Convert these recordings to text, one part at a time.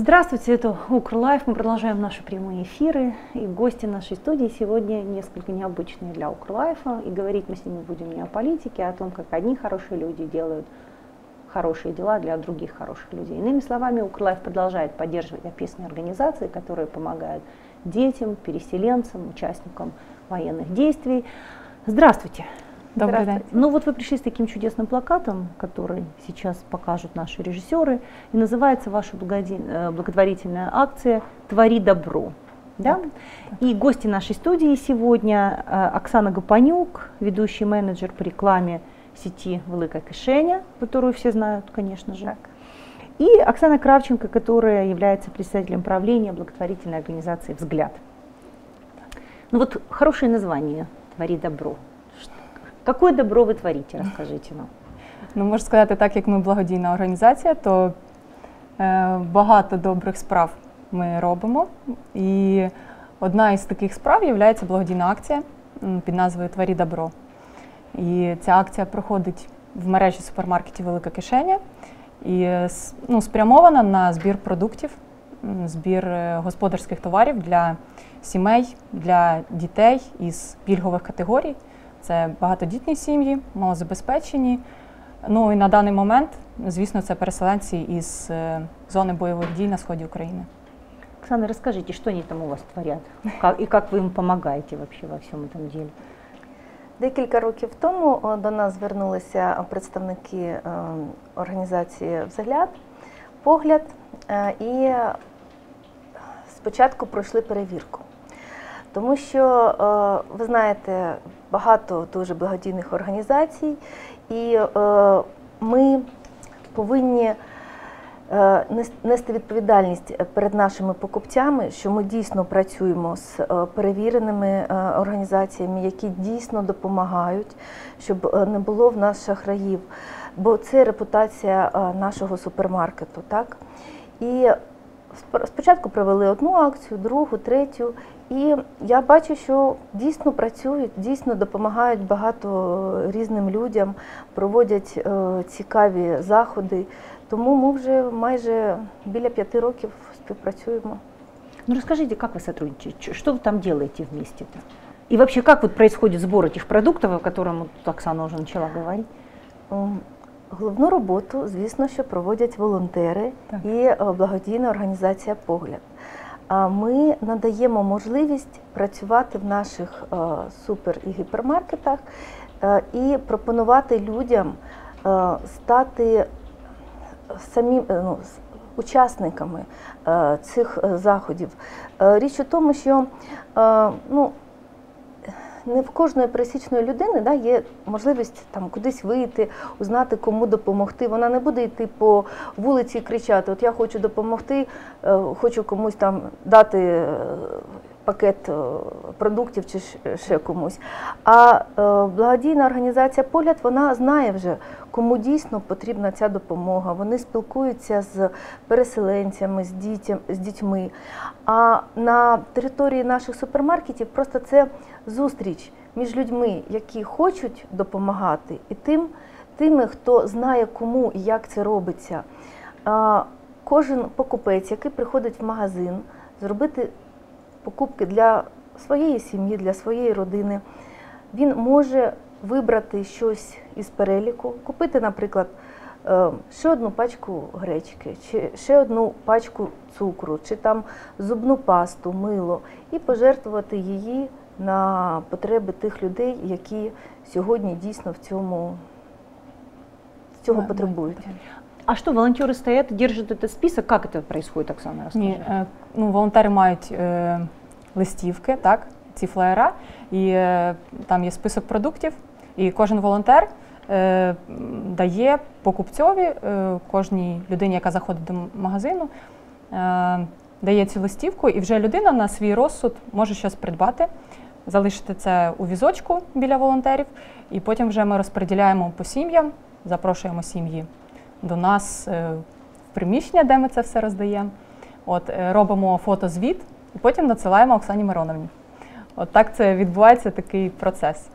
Здравствуйте, это Укрлайф. Мы продолжаем наши прямые эфиры. И гости нашей студии сегодня несколько необычные для Укрлайфа. И говорить мы с ними будем не о политике, а о том, как одни хорошие люди делают хорошие дела для других хороших людей. Иными словами, Укрлайф продолжает поддерживать описанные организации, которые помогают детям, переселенцам, участникам военных действий. Здравствуйте. Добрый день. Ну вот вы пришли с таким чудесным плакатом, который сейчас покажут наши режиссеры, и называется ваша э, благотворительная акция «Твори добро». Да? Так. И гости нашей студии сегодня э, Оксана Гапанюк, ведущий менеджер по рекламе сети Велика Кишеня, которую все знают, конечно же. Так. И Оксана Кравченко, которая является председателем правления благотворительной организации «Взгляд». Ну вот хорошее название «Твори добро». Какое добро ви творите, розкажіть нам. Ну, можу сказати, так як ми благодійна організація, то е, багато добрих справ ми робимо. І одна із таких справ є благодійна акція під назвою Тварі добро. І ця акція проходить в мережі супермаркетів Велика кишеня і ну, спрямована на збір продуктів, збір е, господарських товарів для сімей, для дітей із пільгових категорій. Це багатодітні сім'ї, малозабезпечені. Ну і на даний момент, звісно, це переселенці із е, зони бойових дій на сході України. Оксана, расскажите, что они там у вас творят? Как, и как вы им помогаете вообще во всьому этом деле? Декілька років тому до нас звернулися представники е, організації Взгляд, погляд, е, і спочатку пройшли перевірку. Тому що, е, ви знаєте, багато дуже благодійних організацій, і ми повинні Е, нести відповідальність перед нашими покупцями, що ми дійсно працюємо з е, перевіреними е, організаціями, які дійсно допомагають, щоб не було в нас шахраїв. Бо це репутація нашого супермаркету. Так? І спочатку провели одну акцію, другу, третю. І я бачу, що дійсно працюють, дійсно допомагають багато різним людям, проводять цікаві заходи. Тому ми вже майже біля п'яти років співпрацюємо. Ну расскажите, как вы сотрудничаете, что вы там делаете вместе-то? И вообще, как вот происходит сбор этих продуктов, о котором вот Оксана уже начала говорить? Головну роботу, звісно, що проводять волонтери так. і е, благодійна організація Погляд. Ми надаємо можливість працювати в наших е, супер і гіпермаркетах е, і пропонувати людям стати самі е, ну, учасниками е, цих е, заходів. Річ у тому, що ну, не в кожної пересічної людини да, є можливість там кудись вийти, узнати, кому допомогти. Вона не буде йти по вулиці і кричати: От я хочу допомогти, хочу комусь там дати пакет продуктів чи ще комусь. А благодійна організація Погляд вона знає вже, кому дійсно потрібна ця допомога. Вони спілкуються з переселенцями, з дітям, з дітьми. А на території наших супермаркетів просто це зустріч між людьми, які хочуть допомагати, і тим, тими, хто знає, кому і як це робиться. Кожен покупець, який приходить в магазин, зробити покупки для своєї сім'ї, для своєї родини, він може вибрати щось із переліку, купити, наприклад, е, ще одну пачку гречки, чи ще одну пачку цукру, чи там зубну пасту, мило, і пожертвувати її на потреби тих людей, які сьогодні дійсно в цьому цього потребують. А що, волонтери стоять, держать этот список? Как это происходит, Оксана? Расскажи. Ні, е, ну, волонтери мають е, листівки, так, ці флеєра, і е, там є список продуктів, і кожен волонтер е, дає покупцьові, е, кожній людині, яка заходить до магазину, е, дає цю листівку, і вже людина на свій розсуд може щось придбати, залишити це у візочку біля волонтерів, і потім вже ми розподіляємо по сім'ям, запрошуємо сім'ї до нас е, в приміщення, де ми це все роздаємо. От, е, Робимо фотозвіт і потім надсилаємо Оксані Мироновні. От так це відбувається такий процес.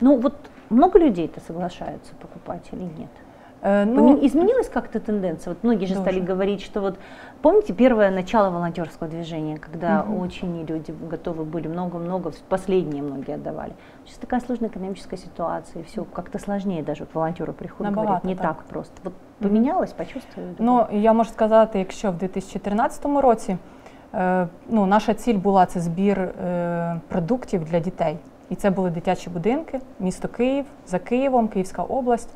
Ну, от много людей-то соглашаются покупать или нет? Е, Ну, изменилась как-то тенденция? Вот многие же Тоже. стали говорить, что вот помните первое начало волонтерского движения, когда Мгм. очень люди готовы были много-много, последние многие отдавали. Сейчас такая сложная экономическая ситуация, и все как-то сложнее даже вот волонтеры приходят, говорят, Набагато, не так. так просто. Вот Мгм. поменялось, почувствовали? Ну, я можу сказати, якщо в 2013 році е, ну, наша ціль була це збір е, продуктів для дітей. І це були дитячі будинки, місто Київ, за Києвом, Київська область.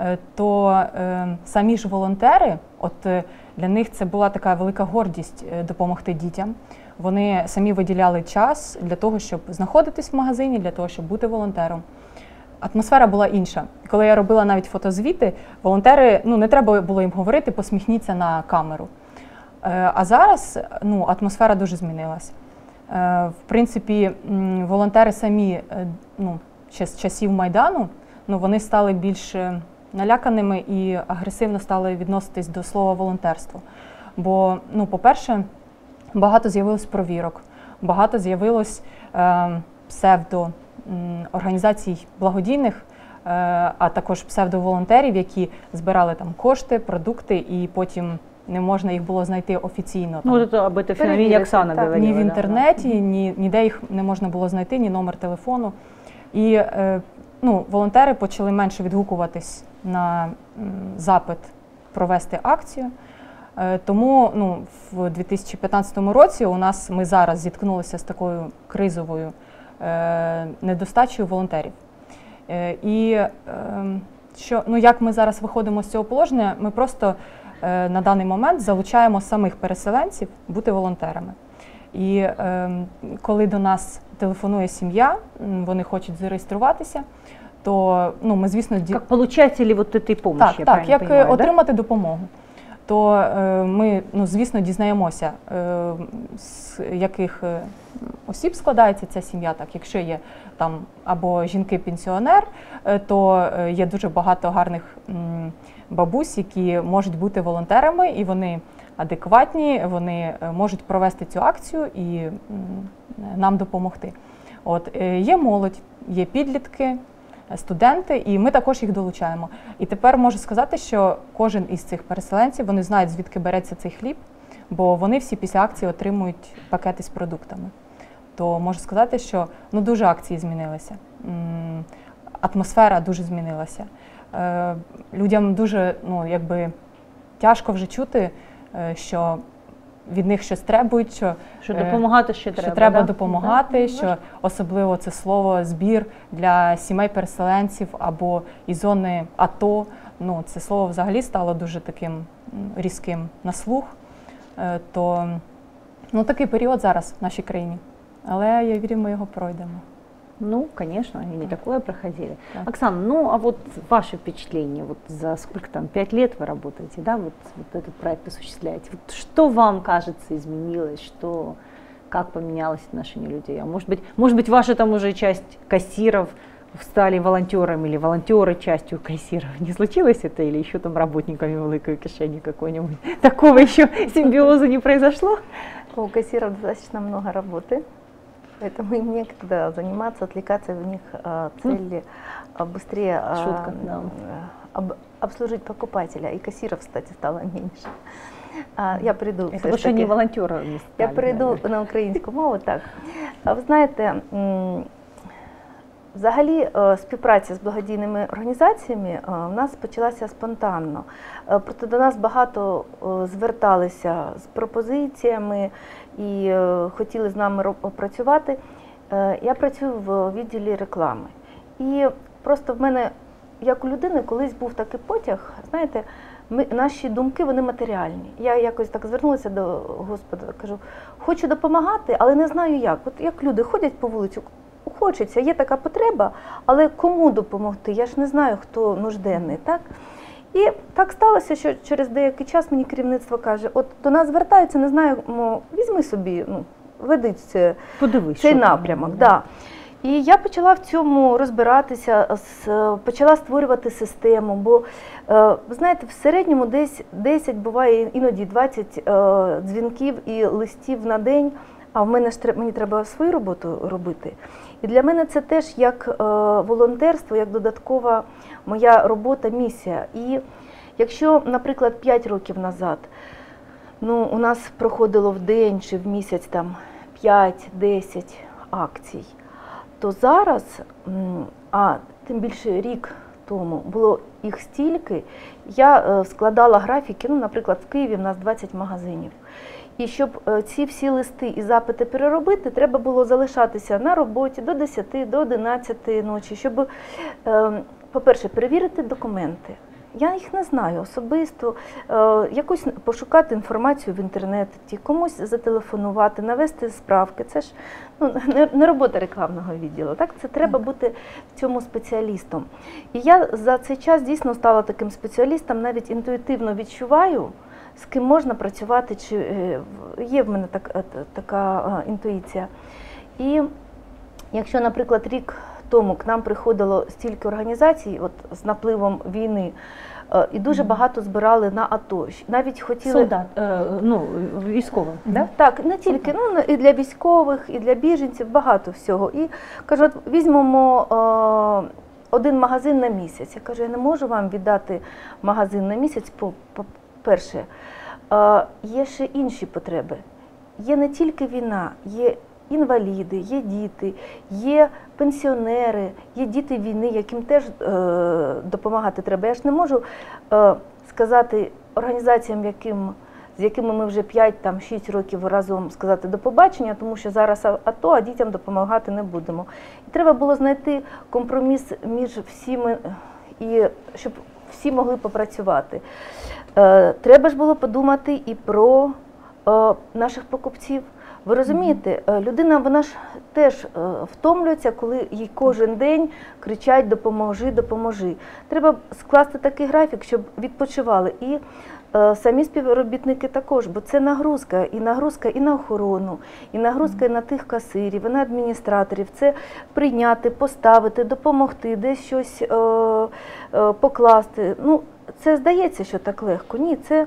Е, то е, самі ж волонтери, от е, для них це була така велика гордість допомогти дітям. Вони самі виділяли час для того, щоб знаходитись в магазині, для того, щоб бути волонтером. Атмосфера була інша. Коли я робила навіть фотозвіти, волонтери ну не треба було їм говорити, посміхніться на камеру. А зараз ну, атмосфера дуже змінилася. В принципі, волонтери самі ну, ще з часів Майдану ну, вони стали більш наляканими і агресивно стали відноситись до слова волонтерство. Бо, ну, по-перше, багато з'явилось провірок, багато з'явилось е, псевдо організацій благодійних, е, а також псевдоволонтерів, які збирали там кошти, продукти, і потім не можна їх було знайти офіційно. Ну, об этой феномене Проверить, Оксана говорила. ні в інтернеті, ні, ніде їх не можна було знайти, ні номер телефону. І е, ну, волонтери почали менше відгукуватись на запит провести акцію. Е, тому ну, в 2015 році у нас ми зараз зіткнулися з такою кризовою е, недостачею волонтерів. Е, і е, що, ну, як ми зараз виходимо з цього положення, ми просто е, на даний момент залучаємо самих переселенців бути волонтерами. І е, коли до нас телефонує сім'я, вони хочуть зареєструватися, то ну, ми, звісно, ді- Как получатели вот этой помощи, так, я так, правильно як понимаю, да? отримати допомогу. То е, ми, ну, звісно, дізнаємося, е, з яких е, осіб складається ця сім'я. Так, якщо є там або жінки-пенсіонер, е, то е, є дуже багато гарних м, бабусь, які можуть бути волонтерами, і вони адекватні, вони е, можуть провести цю акцію і нам допомогти. От е, є молодь, є підлітки, студенти, і ми також їх долучаємо. І тепер можу сказати, що кожен із цих переселенців вони знають, звідки береться цей хліб, бо вони всі після акції отримують пакети з продуктами. То можу сказати, що ну дуже акції змінилися. Атмосфера дуже змінилася. Е, Людям дуже ну, якби тяжко вже чути, е, що від них щось требують, що Що е, допомагати ще що треба. треба да? допомагати, що особливо це слово збір для сімей переселенців або із зони АТО. Ну, це слово взагалі стало дуже таким різким на слух. Е, То ну, такий період зараз в нашій країні. Але я вірю, ми його пройдемо. Ну, конечно, и не такое проходили. Так. Оксана, ну а вот ваше впечатление, вот за сколько там, пять лет вы работаете, да, вот, вот этот проект осуществляете. Вот что вам кажется изменилось, что, как поменялось отношение людей? А может быть, может быть, ваша там уже часть кассиров стали волонтерами или волонтеры частью кассиров. Не случилось это или еще там работниками великой кишени какой-нибудь? Такого еще симбиоза не произошло? У кассиров достаточно много работы, поэтому им некогда заниматься, отвлекаться в них а, цель а, быстрее а, Шутка, да. м, об- обслужить покупателя. И кассиров, кстати, стало меньше. А, я приду. Это все ж потому что они таки. волонтерами стали. Я перейду наверное. на українську мову так. А Ви знаєте, м, взагалі е, співпраця з благодійними організаціями е, в нас почалася спонтанно. Е, Проте до нас багато е, зверталися з пропозиціями і е, хотіли з нами працювати. Е, Я працюю в відділі реклами. І просто в мене, як у людини, колись був такий потяг, знаєте, ми, наші думки вони матеріальні. Я якось так звернулася до Господа, кажу, хочу допомагати, але не знаю як. От як люди ходять по вулицю, хочеться, є така потреба, але кому допомогти? Я ж не знаю, хто нужденний. так? І так сталося, що через деякий час мені керівництво каже: от до нас звертаються, не знаю, візьми собі, ну, веди це Подивись, цей напрямок. Да. І я почала в цьому розбиратися, почала створювати систему. Бо е, ви знаєте, в середньому десь 10, буває іноді 20 е, дзвінків і листів на день. А в мене ж мені треба свою роботу робити. І для мене це теж як е, волонтерство, як додаткова моя робота, місія. І якщо, наприклад, 5 років назад ну, у нас проходило в день чи в місяць там 5-10 акцій, то зараз, а тим більше рік тому було їх стільки, я е, складала графіки, ну, наприклад, в Києві в нас 20 магазинів. І щоб е, ці всі листи і запити переробити, треба було залишатися на роботі до 10, до 11 ночі, щоб, е, по-перше, перевірити документи. Я їх не знаю особисто, е, якусь пошукати інформацію в інтернеті, комусь зателефонувати, навести справки. Це ж ну, не, не робота рекламного відділу. Так, це треба бути в цьому спеціалістом. І я за цей час дійсно стала таким спеціалістом, навіть інтуїтивно відчуваю, з ким можна працювати, чи е, є в мене так, е, така е, інтуїція. І якщо, наприклад, рік тому к нам приходило стільки організацій, от з напливом війни, і дуже багато збирали на АТо. Навіть хотіли Солдат, е, ну, військовим, да? так, не тільки ну і для військових, і для біженців, багато всього. І кажу, от візьмемо е, один магазин на місяць. Я кажу, я не можу вам віддати магазин на місяць. По, по перше, е, є ще інші потреби. Є не тільки війна, є інваліди, є діти, є пенсіонери, є діти війни, яким теж е, допомагати треба. Я ж не можу е, сказати організаціям, яким з якими ми вже 5-6 років разом сказати до побачення, тому що зараз АТО, а дітям допомагати не будемо. І треба було знайти компроміс між всіми, і щоб всі могли попрацювати. Е, треба ж було подумати і про е, наших покупців. Ви розумієте, е, людина вона ж теж втомлюється, коли їй кожен день кричать Допоможи, допоможи. Треба скласти такий графік, щоб відпочивали. Самі співробітники також, бо це нагрузка, і нагрузка і на охорону, і нагрузка і на тих касирів, і на адміністраторів. Це прийняти, поставити, допомогти, десь щось е, е, покласти. Ну, це здається, що так легко. Ні, це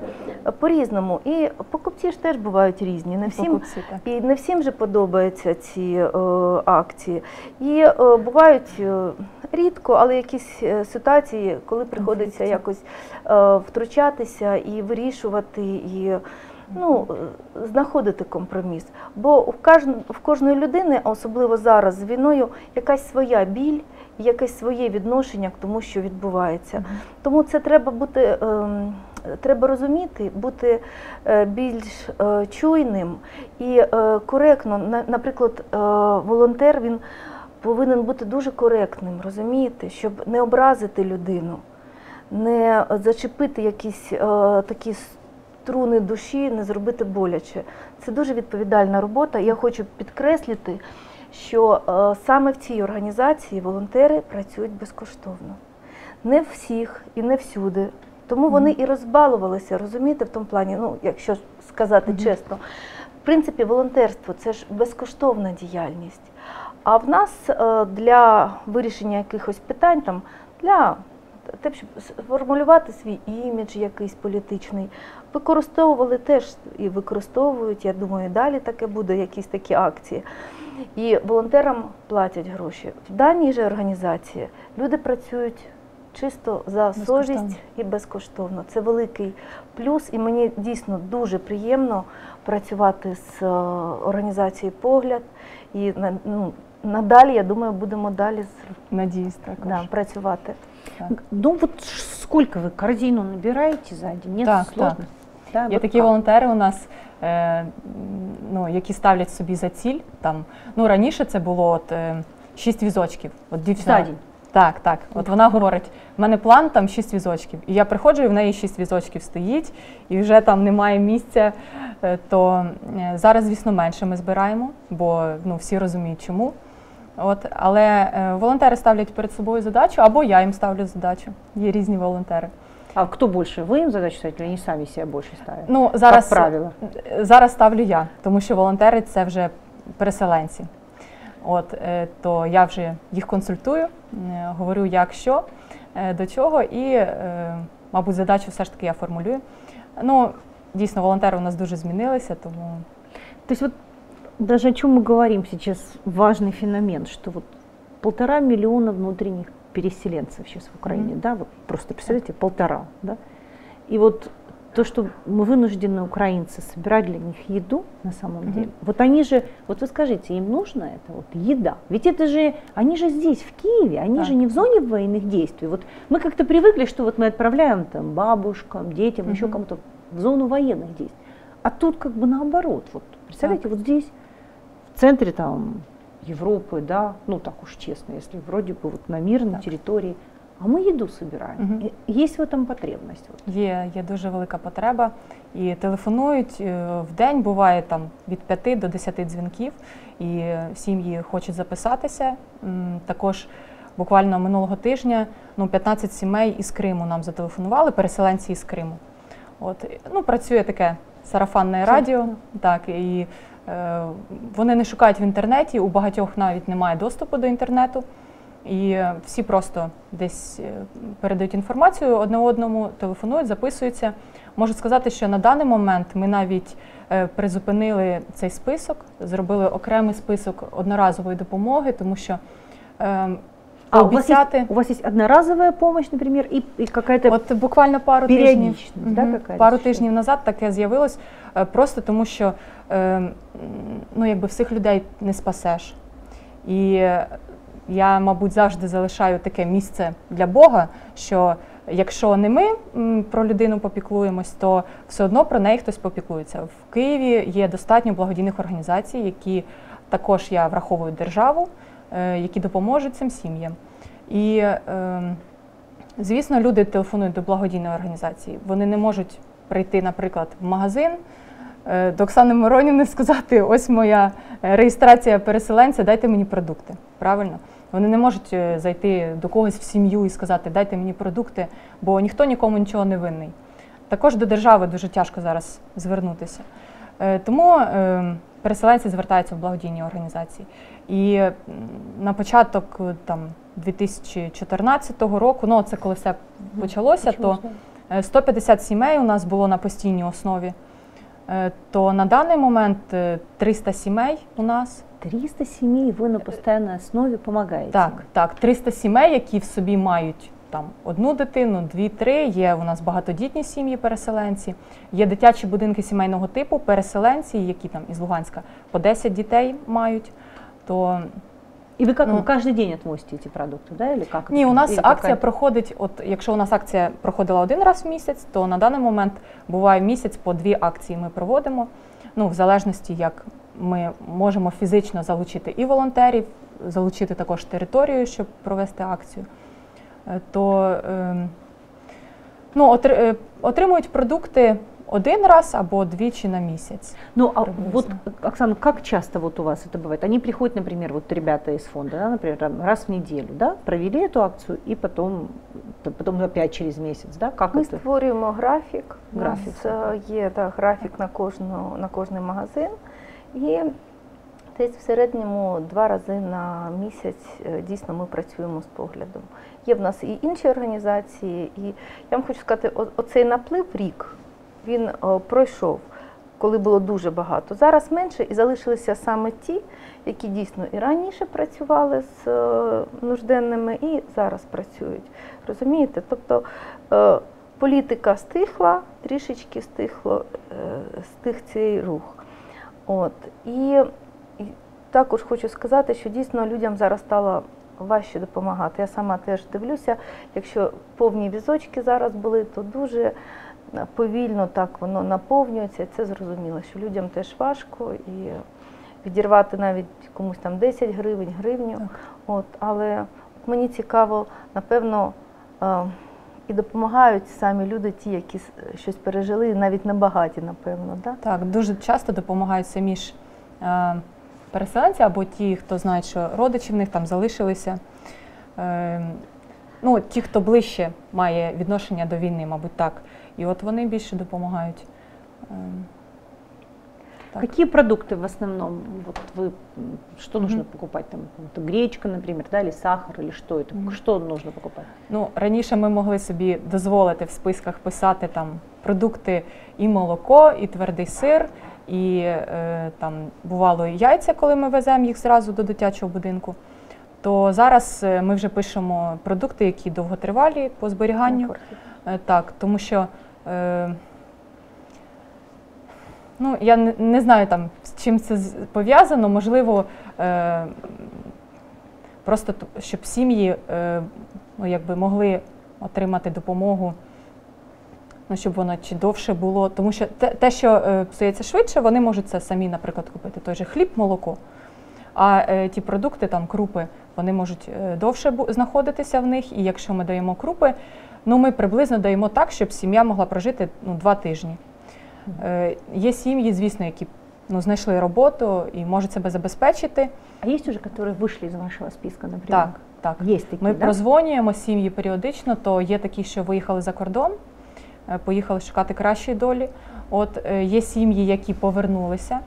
по-різному. І покупці ж теж бувають різні. Не всім Покупці, і не всім же подобаються ці е, акції. І е, бувають е, рідко, але якісь е, ситуації, коли приходиться якось е, втручатися і вирішувати, і ну, е, знаходити компроміс. Бо в, кожн, в кожної людини, а особливо зараз з війною, якась своя біль, якесь своє відношення к тому, що відбувається. Тому це треба бути. ем, Треба розуміти, бути е, більш е, чуйним і е, коректно. На- Наприклад, волонтер він повинен бути дуже коректним, розумієте, щоб не образити людину, не зачепити якісь такі струни душі, не зробити боляче. Це дуже відповідальна робота. Я хочу підкреслити, що е, саме в цій організації волонтери працюють безкоштовно. Не всіх і не всюди. Тому вони і розбалувалися, розумієте, в тому плані, ну, якщо сказати чесно. В принципі, волонтерство це ж безкоштовна діяльність. А в нас е, для вирішення якихось питань, там, для те, щоб сформулювати свій імідж якийсь політичний, використовували теж і використовують, я думаю, далі таке буде, якісь такі акції. І волонтерам платять гроші. В даній же організації люди працюють чисто за совість і безкоштовно. Це великий плюс, і мені дійсно дуже приємно працювати з е, організацією Погляд. І ну, надалі, я думаю, будемо далі з- Надіюсь, також. да, працювати. Так. Ну вот ш- сколько вы корзину набираете за день? Нет, Так, сложно. Да, Є такі волонтери у нас, е, ну, які ставлять собі за ціль. Там, ну, раніше це було от, е, 6 візочків. От дівчина, За? Так, так. От вона говорить: в мене план там 6 візочків. І я приходжу, і в неї 6 візочків стоїть, і вже там немає місця. Е, То е, зараз, звісно, менше ми збираємо, бо ну, всі розуміють, чому. От, але е, волонтери ставлять перед собою задачу, або я їм ставлю задачу. Є різні волонтери. А кто больше? Вы им задачу ставите или они сами себе больше ставят? Ну, зараз, Как правило. зараз ставлю я, тому що волонтери це вже переселенці. От, е, то я вже їх консультую, е, говорю, як що, е, до чого, і, е, мабуть, задачу все ж таки я формулюю. Ну, дійсно, волонтери у нас дуже змінилися, тому То есть вот даже о чем мы говорим сейчас, важный феномен, что вот полтора миллиона внутренних переселенцев сейчас в Украине, mm-hmm. да, вот просто представляете, полтора, да, и вот то, что мы вынуждены украинцы собирать для них еду на самом mm-hmm. деле. Вот они же, вот вы скажите, им нужно это вот еда? Ведь это же, они же здесь, в Киеве, они да. же не в зоне военных действий. Вот мы как-то привыкли, что вот мы отправляем там бабушкам, детям, mm-hmm. еще кому-то в зону военных действий. А тут как бы наоборот. Вот представляете, так. вот здесь в центре там Европы, да, ну так уж честно, если вроде бы вот на мирной так. территории а ми їду збираємо. Угу. Є в этом потребність? Є, є дуже велика потреба. І телефонують в день, буває там від 5 до 10 дзвінків, і сім'ї хочуть записатися. Також буквально минулого тижня ну, 15 сімей із Криму нам зателефонували, переселенці із Криму. От, ну, Працює таке сарафанне радіо, так, і е, вони не шукають в інтернеті, у багатьох навіть немає доступу до інтернету. І всі просто десь е, передають інформацію одне одному, телефонують, записуються. Можу сказати, що на даний момент ми навіть е, призупинили цей список, зробили окремий список одноразової допомоги, тому що е, а у вас, есть, у вас есть одноразовая помощь, например, и, и какая-то От буквально пару тижнів. да, пару тижнів назад таке з'явилось, просто тому що ну, якби всіх людей не спасеш. І я, мабуть, завжди залишаю таке місце для Бога, що якщо не ми про людину попіклуємось, то все одно про неї хтось попіклується. В Києві є достатньо благодійних організацій, які також я враховую державу, е, які допоможуть цим сім'ям. І, ем, звісно, люди телефонують до благодійної організації. Вони не можуть прийти, наприклад, в магазин. Е, до Оксани Миронівни сказати: ось моя реєстрація переселенця, дайте мені продукти. Правильно? Вони не можуть е, зайти до когось в сім'ю і сказати Дайте мені продукти, бо ніхто нікому нічого не винний. Також до держави дуже тяжко зараз звернутися. Е, тому е, переселенці звертаються в благодійні організації. І на початок там 2014 року, ну це коли все почалося, то 150 сімей у нас було на постійній основі. То на даний момент 300 сімей у нас 300 сімей ви на постійній основі допомагаєте? Так, так, 300 сімей, які в собі мають там одну дитину, дві-три. Є у нас багатодітні сім'ї, переселенці, є дитячі будинки сімейного типу, переселенці, які там із Луганська по 10 дітей мають. То і ви как, ну, кожен день відвозите ці продукти, да? Или как? Ні, у нас Или акція проходить. От якщо у нас акція проходила один раз в місяць, то на даний момент буває місяць по дві акції ми проводимо. Ну, в залежності, як ми можемо фізично залучити і волонтерів, залучити також територію, щоб провести акцію, то ем, ну, е, отримують продукти один раз або двічі на месяц. Ну, а вот, Оксана, как часто вот у вас это бывает? Они приходят, например, вот ребята из фонда, да, например, раз в неделю, да, провели эту акцию и потом, потом опять через месяц, да? Как Ми это? створюємо графік. Графік. У нас є да, графік на кожну, на кожний магазин. І десь в середньому два рази на місяць е, дійсно ми працюємо з поглядом. Є в нас і інші організації, і я вам хочу сказати, оцей наплив рік він пройшов, коли було дуже багато. Зараз менше і залишилися саме ті, які дійсно і раніше працювали з е, нужденними, і зараз працюють. Розумієте? Тобто е, політика стихла, трішечки стихло, стих цей рух. От. І також хочу сказати, що дійсно людям зараз стало важче допомагати. Я сама теж дивлюся, якщо повні візочки зараз були, то дуже повільно так воно наповнюється. Це зрозуміло, що людям теж важко і відірвати навіть комусь там 10 гривень, гривню. От, Але мені цікаво, напевно і допомагають самі люди, ті, які щось пережили, навіть небагаті, напевно. Да? Так, дуже часто допомагають самі ж е, переселенці або ті, хто знають, що родичі в них там залишилися. Е, ну, Ті, хто ближче має відношення до війни, мабуть, так. І от вони більше допомагають. Е, так. Какие продукты в основном? Вот вы, что нужно mm-hmm. покупать? Там, гречка, например, да, или сахар, или что это? Mm-hmm. Що нужно покупати? Ну, раніше ми могли собі дозволити в списках писати там продукти і молоко, і твердий сир, і е, там бувало і яйця, коли ми веземо їх зразу до дитячого будинку. То зараз е, ми вже пишемо продукти, які довготривалі по зберіганню. Е, Так, тому що е, ну, я не, не знаю там, з чим це пов'язано. Можливо, е, просто щоб сім'ї е, ну, якби могли отримати допомогу, ну, щоб воно чи довше було. Тому що те, те що е, псується швидше, вони можуть це самі, наприклад, купити. Той же хліб, молоко. А е, ті продукти, там крупи, вони можуть е, довше знаходитися в них. І якщо ми даємо крупи, ну ми приблизно даємо так, щоб сім'я могла прожити ну, два тижні. Е, є сім'ї, звісно, які ну, знайшли роботу і можуть себе забезпечити. А есть уже, которые вышли из вашего списка, например? Так, так. Есть такие, Ми да? прозвонюємо сім'ї періодично, то є такі, що виїхали за кордон, поїхали шукати кращої долі. От е, є сім'ї, які повернулися.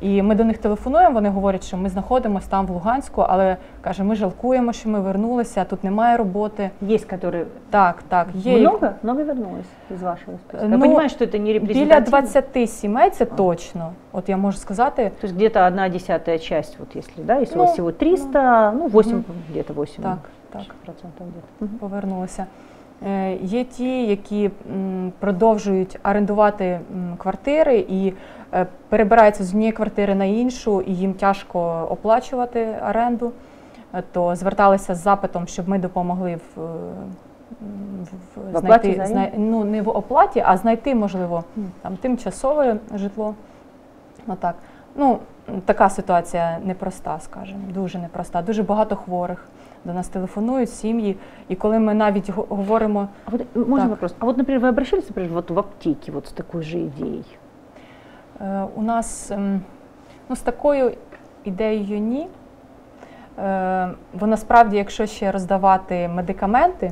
І ми до них телефонуємо, вони говорять, що ми знаходимося там в Луганську, але каже, ми жалкуємо, що ми вернулися, тут немає роботи. Есть, которые... Так, так, є Много? Много вернулось из вашего списка? Я Ну, понимаю, что это не біля репрезентативно. 20 сімей, це точно. От я можу сказати, То есть где-то одна десятая часть, вот если, да, если у Ну, вас всего 300, ну, 8, Мгм. где-то 8 так, так. процентов где-то. Повернулися. Е, Є ті, які продовжують орендувати квартири і е, перебираються з однієї квартири на іншу, і їм тяжко оплачувати оренду, Е, то зверталися з запитом, щоб ми допомогли в, в, В знайти, за знай- ну, не в оплаті, а знайти, можливо, там, тимчасове житло. Отак. Ну, така ситуація непроста, скажімо, дуже непроста. Дуже багато хворих До нас телефонують сім'ї, і коли ми навіть го- говоримо, А вот э, можно Так. вопрос? А вот, например, вы обращались, например, вот в аптеке вот с такой же идеей? е, у нас ем, ну, з такою ідеєю ні. Е, бо насправді, якщо ще роздавати медикаменти,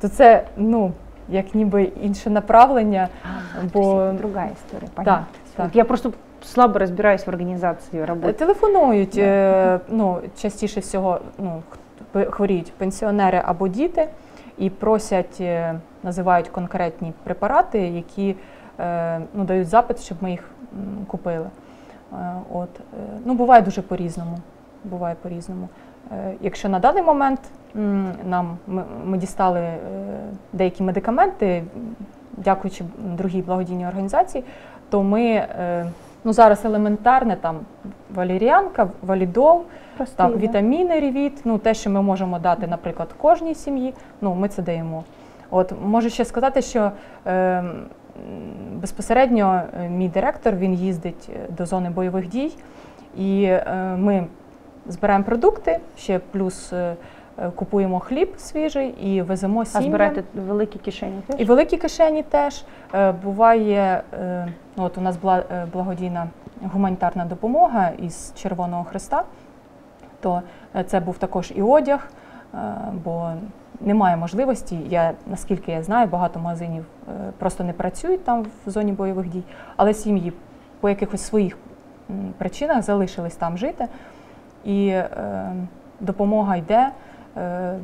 то це ну, як ніби інше направлення. То есть Бо это другая история, понятно. так. Вот я просто слабо разбираюсь в организации Е, работы. Телефонують е, ну, частіше всього ну, х- хворіють пенсіонери або діти і просять, е, називають конкретні препарати, які е, ну, дають запит, щоб ми їх купили. Е, От, ну, буває дуже по-різному. Буває по-різному. Якщо на даний момент нам ми, ми дістали деякі медикаменти, дякуючи другій благодійній організації, то ми ну, зараз елементарне там валіріанка, валідол, Простые, там да? вітаміни, ревіт, ну те, що ми можемо дати, наприклад, кожній сім'ї, ну ми це даємо. От можу ще сказати, що е, безпосередньо мій директор він їздить е, до зони бойових дій, і е, ми збираємо продукти, ще плюс е, купуємо хліб свіжий і веземо А сім'ям. збирати великі кишені теж? І великі кишені теж Е, буває. е, ну, От у нас була е, благодійна гуманітарна допомога із Червоного Христа, то е, це був також і одяг, е, бо немає можливості. Я наскільки я знаю, багато магазинів е, просто не працюють там в зоні бойових дій, але сім'ї по якихось своїх причинах залишились там жити, і е, допомога йде. Е, м,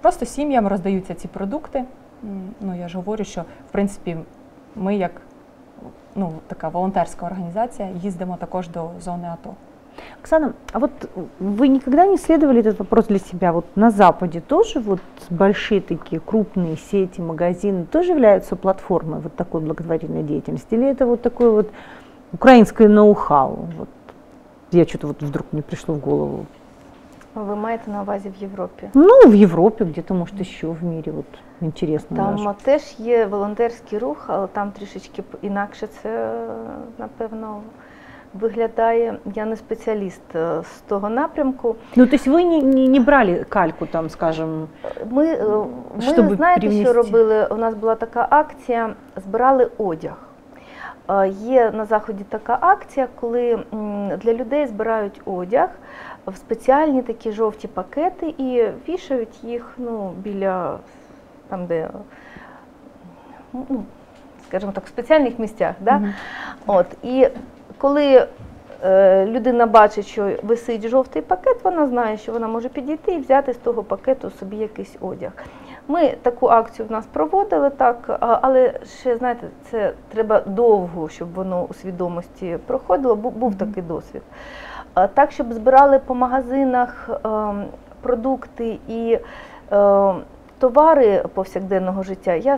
Просто сім'ям роздаються ці продукти. М, Ну, я ж говорю, що в принципі ми, як ну, така волонтерська організація, їздимо також до зони АТО. Оксана, а вот вы никогда не исследовали этот вопрос для себя? Вот на Западе тоже вот большие такие крупные сети, магазины тоже являются платформой вот такой благотворительной деятельности? Или это вот такое вот украинское ноу-хау? Вот я что-то вот вдруг мне пришло в голову. Ви маєте на увазі в Європі? Ну, в Европе, где-то, может, еще в мире, вот интересно Там даже. теж є волонтерський рух, але там трішечки інакше це, напевно, виглядає. Я не спеціаліст е, з того напрямку. Ну, то есть вы не, не, не брали кальку там, скажем, Ми, е, ми знаєте, привнести. що робили? У нас була така акція, збирали одяг. Е, Є на заході така акція, коли для людей збирають одяг в спеціальні такі жовті пакети і вішають їх ну, біля там, де ну, скажімо так, в спеціальних місцях. Да? Мгм. От, і коли е, людина бачить, що висить жовтий пакет, вона знає, що вона може підійти і взяти з того пакету собі якийсь одяг. Ми таку акцію в нас проводили так, але ще знаєте, це треба довго, щоб воно у свідомості проходило. бо Був такий досвід. Так, щоб збирали по магазинах продукти і товари повсякденного життя, я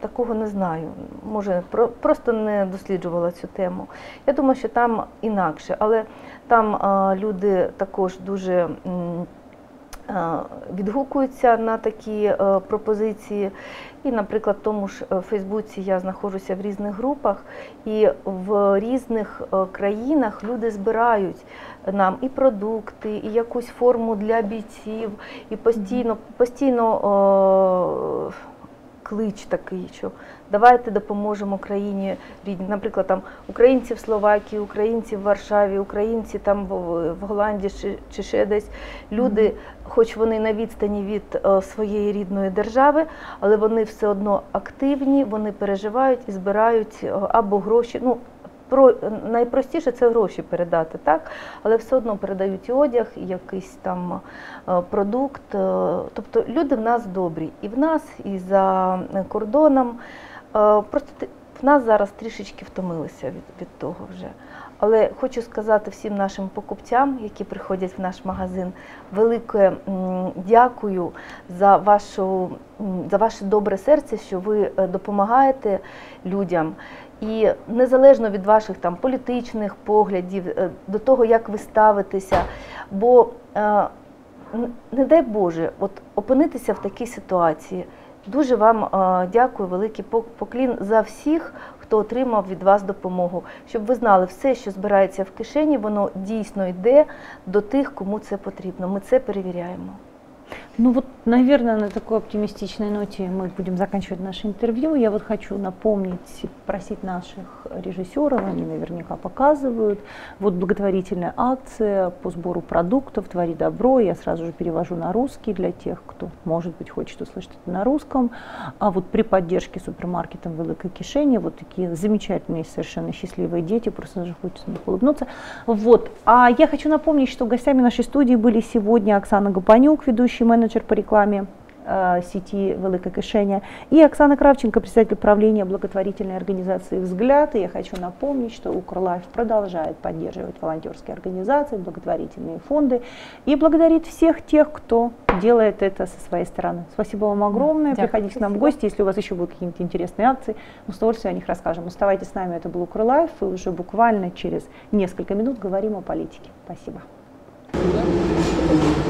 такого не знаю. Може, просто не досліджувала цю тему. Я думаю, що там інакше, але там люди також дуже відгукуються на такі е, пропозиції. І, наприклад, в тому ж е, Фейсбуці я знаходжуся в різних групах, і в різних е, країнах люди збирають нам і продукти, і якусь форму для бійців, і постійно постійно клич такий, що давайте допоможемо країні рідні. Наприклад, там українці в Словакії, українці в Варшаві, українці там в Голландії чи, чи ще десь люди, mm -hmm. хоч вони на відстані від о, е, своєї рідної держави, але вони все одно активні, вони переживають і збирають о, або гроші. Ну, про найпростіше це гроші передати, так, але все одно передають і одяг, і якийсь там е, продукт. Е, тобто люди в нас добрі, і в нас, і за кордоном. Е, просто в нас зараз трішечки втомилися від, від того вже. Але хочу сказати всім нашим покупцям, які приходять в наш магазин, велике дякую за вашу за ваше добре серце, що ви допомагаєте людям. І незалежно від ваших там політичних поглядів, е, до того, як ви ставитеся, бо е, не дай Боже, от опинитися в такій ситуації. Дуже вам е, дякую, великий поклін за всіх, хто отримав від вас допомогу, щоб ви знали, все, що збирається в кишені, воно дійсно йде до тих, кому це потрібно. Ми це перевіряємо. Ну вот, наверное, на такой оптимистичной ноте мы будем заканчивать наше интервью. Я вот хочу напомнить, просить наших режиссеров, они наверняка показывают. Вот благотворительная акция по сбору продуктов «Твори добро». Я сразу же перевожу на русский для тех, кто, может быть, хочет услышать это на русском. А вот при поддержке супермаркетом «Великое кишение» вот такие замечательные, совершенно счастливые дети, просто даже хочется на улыбнуться. Вот. А я хочу напомнить, что гостями нашей студии были сегодня Оксана Гапанюк, ведущий менеджер по рекламе э, сети «Великое кишение», и Оксана Кравченко, председатель правления благотворительной организации «Взгляд». И я хочу напомнить, что Укрлайф продолжает поддерживать волонтерские организации, благотворительные фонды и благодарит всех тех, кто делает это со своей стороны. Спасибо вам огромное. Дякую. Приходите к нам в гости, если у вас еще будут какие-то интересные акции, мы с удовольствием о них расскажем. Оставайтесь с нами, это был Укрлайф, и уже буквально через несколько минут говорим о политике. Спасибо. Спасибо.